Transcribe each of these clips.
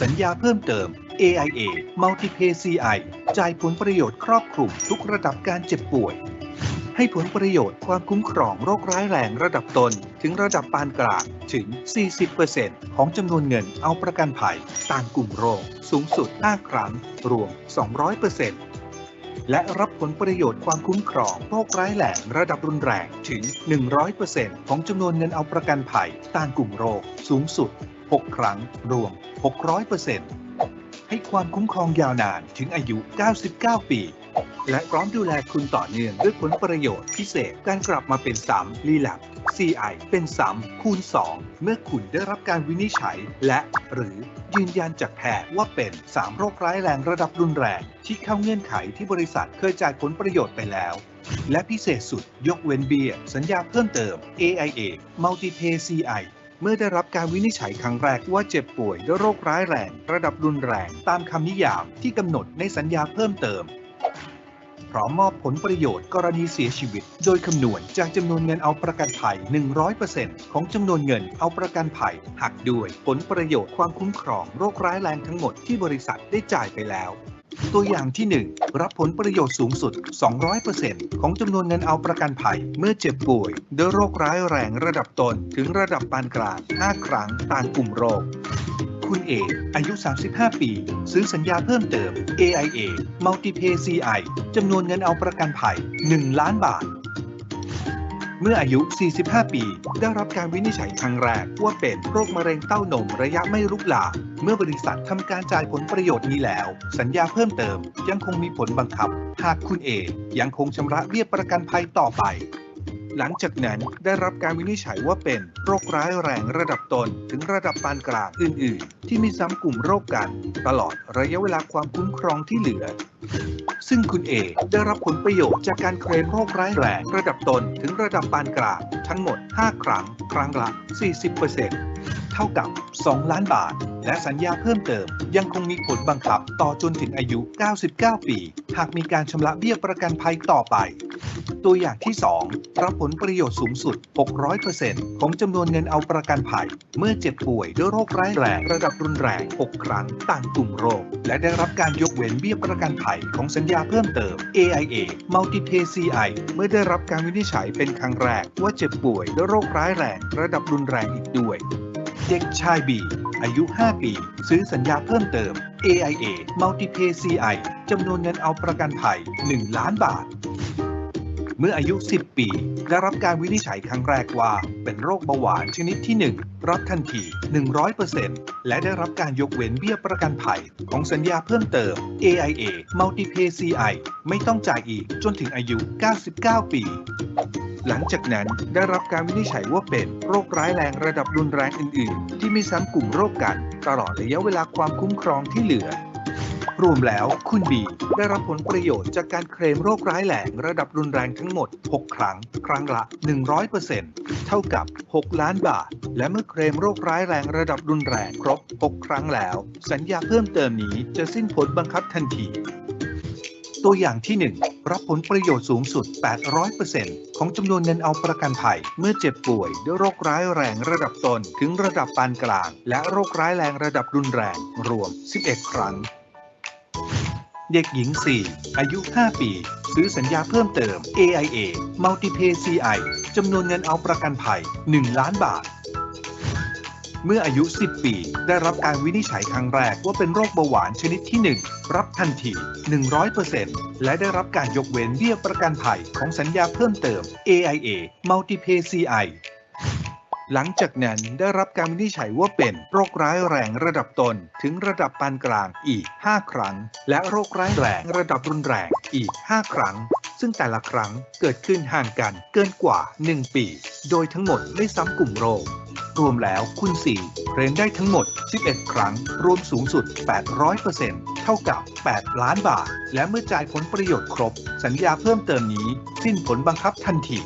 สัญญาเพิ่มเติม AIA Multipay CI จ่ายผลประโยชน์ครอบคลุมทุกระดับการเจ็บป่วย ให้ผลประโยชน์ความคุ้มครองโรคร้ายแรงระดับตนถึงระดับปานกลางถึง 40%ของจำนวนเงินเอาประกันภัยตามกลุ่มโรคสูงสุด 5 ครั้ง รวม 200%และรับผลประโยชน์ความคุ้มครองโรคร้ายแรงระดับรุนแรงถึง 100%ของจำนวนเงินเอาประกันภัยตามกลุ่มโรคสูงสุด 6 ครั้งรวม 600%ให้ความคุ้มครองยาวนานถึงอายุ 99 ปี และพร้อมดูแลคุณต่อเนื่องด้วยผลประโยชน์พิเศษการกลับมาเป็นซ้ำรีแลป CI เป็นซ้ำคูณ 2 เมื่อคุณได้รับการวินิจฉัยและ หรือยืนยันจากแพทย์ว่าเป็น 3 โรคร้ายแรงระดับรุนแรง ที่เข้าเงื่อนไขที่บริษัทเคยจ่ายผลประโยชน์ไปแล้วและพิเศษสุดยกเว้นเบี้ยสัญญาเพิ่มเติม AIA Multipay CI เมื่อได้รับการวินิจฉัยครั้งแรกว่าเจ็บป่วยด้วยโรคร้ายแรง ระดับรุนแรงตามคำนิยามที่กำหนดในสัญญาเพิ่มเติม พร้อมมอบผลประโยชน์กรณีเสียชีวิต โดยคำนวณจากจำนวนเงินเอาประกันภัย 100%ของจำนวนเงินเอาประกันภัยหักด้วยผลประโยชน์ความคุ้มครองโรคร้ายแรงทั้งหมดที่บริษัทได้จ่ายไปแล้ว ตัวอย่างที่ 1 รับผลประโยชน์สูงสุด 200%ของจำนวนเงินเอาประกันภัย เมื่อเจ็บป่วยด้วยโรคร้ายแรงระดับตนถึงระดับปานกลาง 5 ครั้งตามกลุ่มโรค คุณเอกอายุ 35 ปี ซื้อสัญญาเพิ่มเติม AIA Multipay CI จำนวนเงินเอาประกันภัย 1 ล้านบาท เมื่ออายุ 45 ปี ได้รับการวินิจฉัยครั้งแรกว่าเป็นโรคมะเร็งเต้านมระยะไม่ลุกลาม เมื่อบริษัททำการจ่ายผลประโยชน์นี้แล้ว สัญญาเพิ่มเติมยังคงมีผลบังคับ หากคุณเอยังคงชำระเบี้ยประกันภัยต่อไป หลังจากนั้นได้รับการวินิจฉัยว่าเป็นโรคร้ายแรงระดับต้นถึงระดับปานกลางอื่น ๆ ที่มีซ้ำกลุ่มโรคกัน ตลอดระยะเวลาความคุ้มครองที่เหลือ ซึ่งคุณเอได้รับผลประโยชน์จากการเคลมโรคร้ายแรงระดับต้นถึงระดับปานกลางทั้งหมด 5 ครั้ง ครั้งละ 40%เท่ากับ 2 ล้านบาท และสัญญาเพิ่มเติม ยังคงมีผลบังคับต่อจนถึงอายุ 99 ปี หากมีการชำระเบี้ยประกันภัยต่อไป ตัวอย่างที่ 2 รับผลประโยชน์สูงสุด 600%ของจำนวนเงินเอาประกันภัย เมื่อเจ็บป่วยด้วยโรคร้ายแรงระดับรุนแรง 6 ครั้งต่างกลุ่มโรค และได้รับการยกเว้นเบี้ยประกันภัยของสัญญาเพิ่มเติม AIA Multi-PCI เมื่อได้รับการวินิจฉัยเป็นครั้งแรกว่าเจ็บป่วยด้วยโรคร้ายแรงระดับรุนแรงอีกด้วย เด็กชายบีอายุ 5 ปี ซื้อสัญญาเพิ่มเติม AIA Multi-PCI จำนวนเงินเอาประกันภัย 1 ล้านบาท เมื่ออายุ 10 ปี ได้รับการวินิจฉัยครั้งแรกว่า เป็นโรคเบาหวานชนิดที่ 1 รับทันที 100%และได้รับการยกเว้นเบี้ยประกันภัย ของสัญญาเพิ่มเติม AIA Multipay CI ไม่ต้องจ่ายอีกจนถึงอายุ 99 ปี หลังจากนั้นได้รับการวินิจฉัยว่าเป็นโรคร้ายแรงระดับรุนแรงอื่น ๆ ที่มีซ้ำกลุ่มโรคกัน ตลอดระยะเวลาความคุ้มครองที่เหลือ รวมแล้วคุณบี ได้รับผลประโยชน์จากการเคลมโรคร้ายแรงระดับรุนแรงทั้งหมด 6 ครั้ง ครั้งละ 100%เท่ากับ 6 ล้านบาท และเมื่อเคลมโรคร้ายแรงระดับรุนแรงครบ 6 ครั้งแล้ว สัญญาเพิ่มเติมนี้จะสิ้นผลบังคับทันทีตัวอย่างที่ 1 รับผลประโยชน์สูงสุด 800%ของจำนวนเงินเอาประกันภัย เมื่อเจ็บป่วยด้วยโรคร้ายแรงระดับต้นถึงระดับปานกลาง และโรคร้ายแรงระดับรุนแรง รวม 11 ครั้ง เด็กหญิง 4 อายุ 5 ปี ซื้อสัญญาเพิ่มเติม AIA Multipay CI จำนวนเงินเอาประกันภัย 1 ล้านบาท เมื่ออายุ 10 ปี ได้รับการวินิจฉัยครั้งแรกว่าเป็นโรคเบาหวานชนิดที่ 1 รับทันที 100%และได้รับการยกเว้นเบี้ยประกันภัยของสัญญาเพิ่มเติม AIA Multipay CI หลังจากนั้นได้รับการวินิจฉัยว่าเป็นโรคร้ายแรงระดับต้นถึงระดับปานกลางอีก 5 ครั้ง และโรคร้ายแรงระดับรุนแรงอีก 5 ครั้ง ซึ่งแต่ละครั้งเกิดขึ้นห่างกันเกินกว่า 1 ปี โดยทั้งหมดไม่ซ้ำกลุ่มโรครวมแล้วคุณ4เคลมได้ทั้งหมด 11 ครั้ง รวมสูงสุด 800%เท่ากับ 8 ล้านบาท และเมื่อจ่ายผลประโยชน์ครบ สัญญาเพิ่มเติมนี้ สิ้นผลบังคับทันที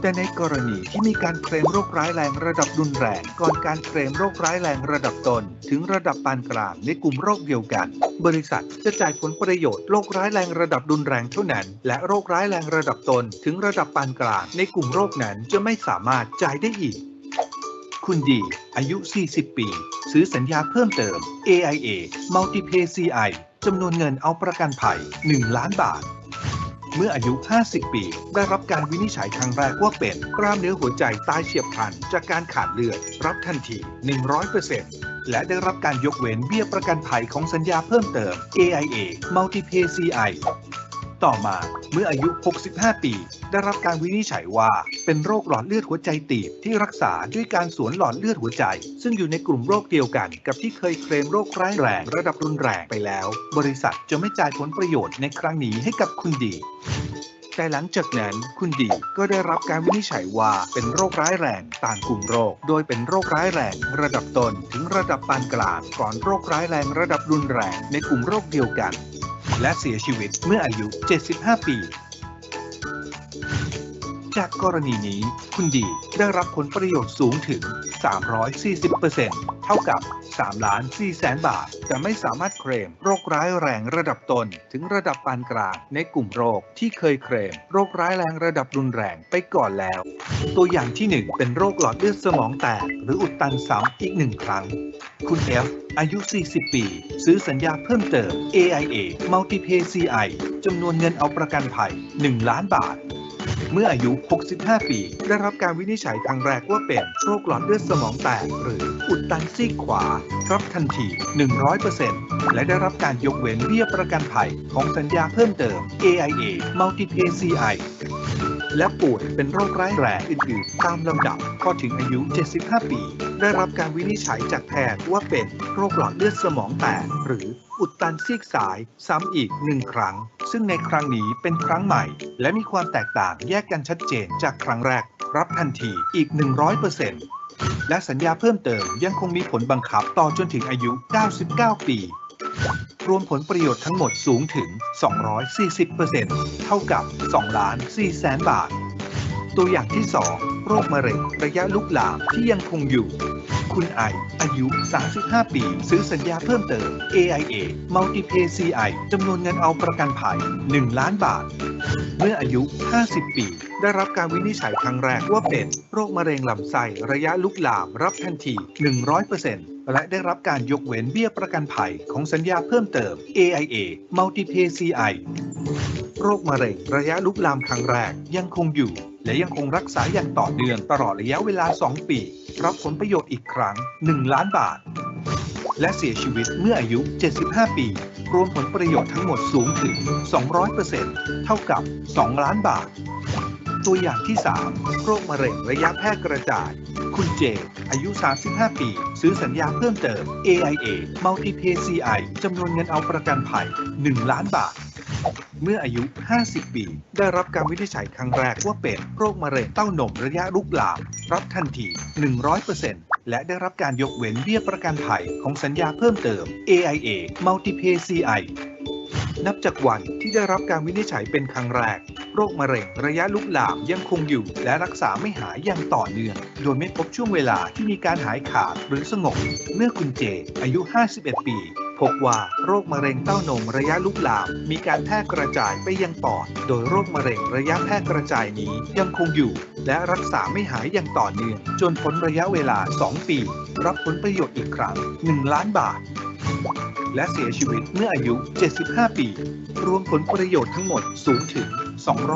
แต่ในกรณีที่มีการเคลมโรคร้ายแรงระดับรุนแรงก่อนการเคลมโรคร้ายแรงระดับต้นถึงระดับปานกลางในกลุ่มโรคเดียวกัน บริษัทจะจ่ายผลประโยชน์โรคร้ายแรงระดับรุนแรงเท่านั้น และโรคร้ายแรงระดับต้นถึงระดับปานกลางในกลุ่มโรคนั้นจะไม่สามารถจ่ายได้อีกคคุณดี อายุ 40 ปี ซื้อสัญญาเพิ่มเติม AIA Multipay CI จำนวนเงินเอาประกันภัย 1 ล้านบาท เมื่ออายุ 50 ปี ได้รับการวินิจฉัยครั้งแรกว่าเป็น กล้ามเนื้อหัวใจตายเฉียบพลัน จากการขาดเลือด รับทันที 100%และได้รับการยกเว้นเบี้ยประกันภัยของสัญญาเพิ่มเติม AIA Multipay CI ต่อมาเมื่ออายุ 65 ปี ได้รับการวินิจฉัยว่าเป็นโรคหลอดเลือดหัวใจตีบที่รักษาด้วยการสวนหลอดเลือดหัวใจ ซึ่งอยู่ในกลุ่มโรคเดียวกัน กับที่เคยเคลมโรคร้ายแรงระดับรุนแรงไปแล้ว บริษัทจะไม่จ่ายผลประโยชน์ในครั้งนี้ให้กับคุณดีแต่หลังจากนั้นคุณดีก็ได้รับการวินิจฉัยว่าเป็นโรคร้ายแรงต่างกลุ่มโรค โดยเป็นโรคร้ายแรง ระดับต้นถึงระดับปานกลางก่อนโรคร้ายแรงระดับรุนแรงในกลุ่มโรคเดียวกัน และเสียชีวิตเมื่ออายุ 75 ปี จากกรณีนี้คุณดีได้รับผลประโยชน์สูงถึง 340%เท่ากับ 3 ล้าน 4 แสนบาท แต่ไม่สามารถเคลมโรคร้ายแรงระดับต้นถึงระดับปานกลาง ในกลุ่มโรคที่เคยเคลมโรคร้ายแรงระดับรุนแรงไปก่อนแล้ว ตัวอย่างที่ 1 เป็นโรคหลอดเลือดสมองแตก หรืออุดตันซ้ำอีกหนึ่งครั้ง คุณเอฟอายุ 40 ปี ซื้อสัญญาเพิ่มเติม AIA Multipay CI จำนวนเงินเอาประกันภัย 1 ล้านบาท เมื่ออายุ 65 ปี ได้รับการวินิจฉัยครั้งแรกว่าเป็นโรคหลอดเลือดสมองแตก หรืออุดตันซีกขวา รับทันที 100%และได้รับการยกเว้นเบี้ยประกันภัยของสัญญาเพิ่มเติม AIA Multipay CI และป่วยเป็นโรคร้ายแรงอื่นๆ ตามลำดับพอถึงอายุ 75 ปี ได้รับการวินิจฉัยจากแพทย์ว่าเป็นโรคหลอดเลือดสมองแตกหรืออุดตันซีกซ้ายซ้ำอีกหนึ่งครั้ง ซึ่งในครั้งนี้เป็นครั้งใหม่ และมีความแตกต่างแยกกันชัดเจนจากครั้งแรก รับทันทีอีก 100%และสัญญาเพิ่มเติมยังคงมีผลบังคับต่อจนถึงอายุ 99 ปี รวมผลประโยชน์ทั้งหมดสูงถึง 240%เท่ากับ 2 ล้าน4แสนบาท ตัวอย่างที่ 2 โรคมะเร็งระยะลุกลามที่ยังคงอยู่ คุณไอ อายุ 35 ปี ซื้อสัญญาเพิ่มเติม AIA Multipay CI จำนวนเงินเอาประกันภัย 1 ล้านบาท เมื่ออายุ 50 ปี ได้รับการวินิจฉัยครั้งแรกว่าเป็นโรคมะเร็งลำไส้ระยะลุกลามรับทันที 100% และได้รับการยกเว้นเบี้ยประกันภัยของสัญญาเพิ่มเติม AIA Multipay CI โรคมะเร็งระยะลุกลามครั้งแรกยังคงอยู่ และยังคงรักษาอย่างต่อเนื่องตลอดระยะเวลา 2 ปี รับผลประโยชน์อีกครั้ง 1 ล้านบาท และเสียชีวิตเมื่ออายุ 75 ปี รวมผลประโยชน์ทั้งหมดสูงถึง 200%เท่ากับ 2 ล้านบาท ตัวอย่างที่ 3 โรคมะเร็งระยะแพร่กระจาย คุณเจ อายุ 35 ปี ซื้อสัญญาเพิ่มเติม AIA Multi-PCI จำนวนเงินเอาประกันภัย 1 ล้านบาท เมื่ออายุ 50 ปี ได้รับการวินิจฉัยครั้งแรกว่าเป็นโรคมะเร็งเต้านมระยะลุกลาม รับทันที 100%และได้รับการยกเว้นเบี้ยประกันภัยของสัญญาเพิ่มเติม AIA Multi-PCI นับจากวันที่ได้รับการวินิจฉัยเป็นครั้งแรก โรคมะเร็งระยะลุกลามยังคงอยู่ และรักษาไม่หายอย่างต่อเนื่อง โดยไม่พบช่วงเวลาที่มีการหายขาดหรือสงบ เมื่อคุณเจ อายุ 51 ปี พบว่าโรคมะเร็งเต้านมระยะลุกลาม มีการแพร่กระจายไปยังปอด โดยโรคมะเร็งระยะแพร่กระจายนี้ยังคงอยู่ และรักษาไม่หายอย่างต่อเนื่อง จนพ้นระยะเวลา 2 ปี รับผลประโยชน์อีกครั้ง 1 ล้านบาท และเสียชีวิตเมื่ออายุ 75 ปี รวมผลประโยชน์ทั้งหมดสูงถึง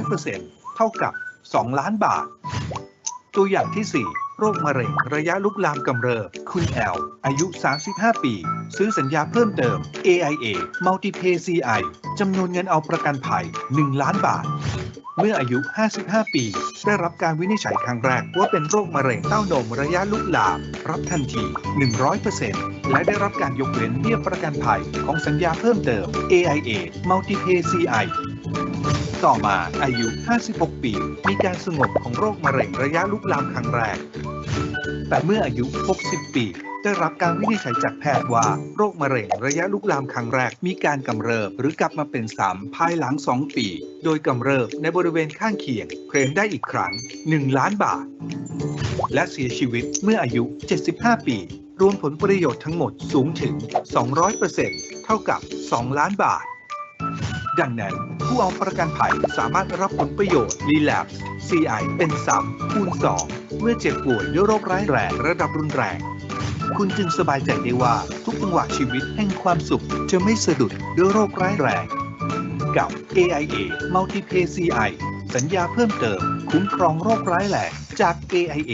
200%เท่ากับ 2 ล้านบาท ตัวอย่างที่ 4โรคมะเร็งระยะลุกลามกำเริบ คุณแอล อายุ 35 ปี ซื้อสัญญาเพิ่มเติม AIA Multipay CI จำนวนเงินเอาประกันภัย 1 ล้านบาท เมื่ออายุ 55 ปี ได้รับการวินิจฉัยครั้งแรกว่าเป็นโรคมะเร็งเต้านมระยะลุกลาม รับทันที 100% และได้รับการยกเว้นเบี้ยประกันภัยของสัญญาเพิ่มเติม AIA Multipay CI ต่อมาอายุ 56 ปี มีการสงบของโรคมะเร็งระยะลุกลามครั้งแรก แต่เมื่ออายุ 60 ปี ได้รับการวินิจฉัยจากแพทย์ว่า โรคมะเร็งระยะลุกลามครั้งแรก มีการกำเริบหรือกลับมาเป็นซ้ำภายหลัง 2 ปี โดยกำเริบในบริเวณข้างเคียง เคลมได้อีกครั้ง 1 ล้านบาท และเสียชีวิตเมื่ออายุ 75 ปี รวมผลประโยชน์ทั้งหมดสูงถึง 200%เท่ากับ 2 ล้านบาท ดังนั้นผู้เอาประกันภัยสามารถรับผลประโยชน์ Relapse CI เป็น3คูณ 2 เมื่อเจ็บป่วยด้วยโรคร้ายแรงระดับรุนแรง คุณจึงสบายใจได้ว่าทุกจังหวะชีวิตแห่งความสุขจะไม่สะดุดด้วยโรคร้ายแรง กับ AIA Multipay CI สัญญาเพิ่มเติม คุ้มครองโรคร้ายแรงจาก AIA